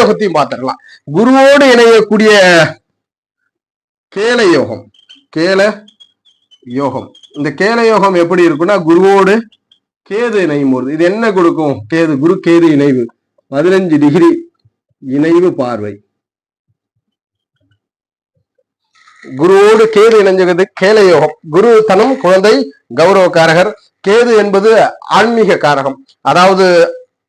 யோகத்தையும் பார்த்துடலாம். குருவோடு இணையக்கூடிய கேல யோகம். கேல யோகம். இந்த கேல யோகம் எப்படி இருக்குன்னா குருவோடு கேது இணையும் போது இது என்ன கொடுக்கும்? கேது குரு கேது இணைவு. பதினஞ்சு டிகிரி இணைவு பார்வை. குருவோடு கேது இணைஞ்சது கேல யோகம். குரு தனம் குழந்தை கௌரவ காரகர். கேது என்பது ஆன்மீக காரகம். அதாவது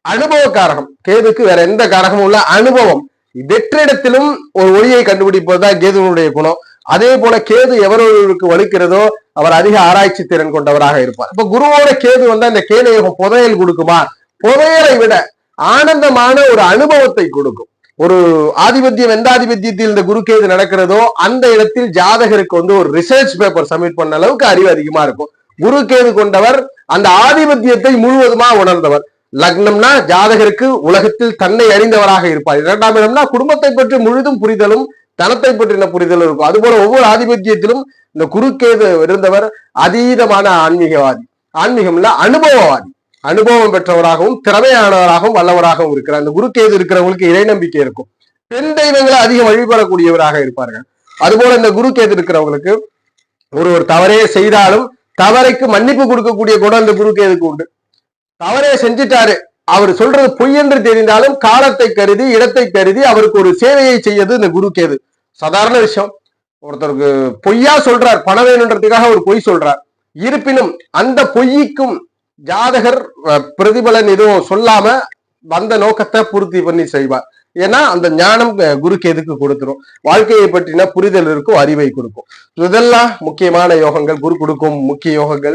அனுபவ காரகம் கேதுக்கு வேற எந்த காரகமும் இல்ல அனுபவம். வெற்றிடத்திலும் ஒரு ஒளியை கண்டுபிடிப்பதுதான் கேதுவனுடைய குணம். அதே போல கேது எவரொருவருக்கு வலுக்கிறதோ அவர் அதிக ஆராய்ச்சி திறன் கொண்டவராக இருப்பார். இப்ப குருவோட கேது வந்தா இந்த கேலயோகம் புதையல் கொடுக்குமா? புதையலை விட ஆனந்தமான ஒரு அனுபவத்தை கொடுக்கும். ஒரு ஆதிபத்தியம் எந்த ஆதிபத்தியத்தில் இந்த குருகேது நடக்கிறதோ அந்த இடத்தில் ஜாதகருக்கு வந்து ஒரு ரிசர்ச் பேப்பர் சப்மிட் பண்ண அளவுக்கு அறிவு அதிகமா இருக்கும். குருகேது கொண்டவர் அந்த ஆதிபத்தியத்தை முழுவதுமா உணர்ந்தவர். லக்னம்னா ஜாதகருக்கு உலகத்தில் தன்னை அறிந்தவராக இருப்பார். இரண்டாம் இடம்னா குடும்பத்தை பற்றி முழுதும் புரிதலும் தனத்தை பற்றின புரிதலும் இருக்கும். அதுபோல ஒவ்வொரு ஆதிபத்தியத்திலும் இந்த குறுக்கேது இருந்தவர் அதீதமான ஆன்மீகவாதி. ஆன்மீகம்ல அனுபவவாதி. அனுபவம் பெற்றவராகவும் திறமையானவராகவும் வல்லவராகவும் இருக்கிறார். அந்த குருக்கேது இருக்கிறவங்களுக்கு இறை நம்பிக்கை இருக்கும். பெண் தெய்வங்களை அதிகம் வழிபடக்கூடியவராக இருப்பார்கள். அதுபோல இந்த குருக்கேது இருக்கிறவங்களுக்கு ஒரு ஒரு தவறே செய்தாலும் தவறைக்கு மன்னிப்பு கொடுக்கக்கூடிய குணம் இந்த குருக்கேதுக்கு உண்டு. தவறே செஞ்சிட்டாரு. அவர் சொல்றது பொய் என்று தெரிந்தாலும் காலத்தை கருதி இடத்தை கருதி அவருக்கு ஒரு சேவையை செய்யது இந்த குரு கேது. சாதாரண விஷயம். ஒருத்தருக்கு பொய்யா சொல்றார் பணம் வேணுன்றதுக்காக ஒரு பொய் சொல்றார். இருப்பினும் அந்த பொய்க்கும் ஜாதகர் பிரதிபலன் எதுவும் சொல்லாம வந்த நோக்கத்தை பூர்த்தி பண்ணி செய்வார். ஏன்னா அந்த ஞானம் குருக்கு எதுக்கு கொடுத்துரும். வாழ்க்கையை பற்றின புரிதல் இருக்கும் அறிவை கொடுக்கும். இதெல்லாம் முக்கியமான யோகங்கள் குரு கொடுக்கும் முக்கிய யோகங்கள்.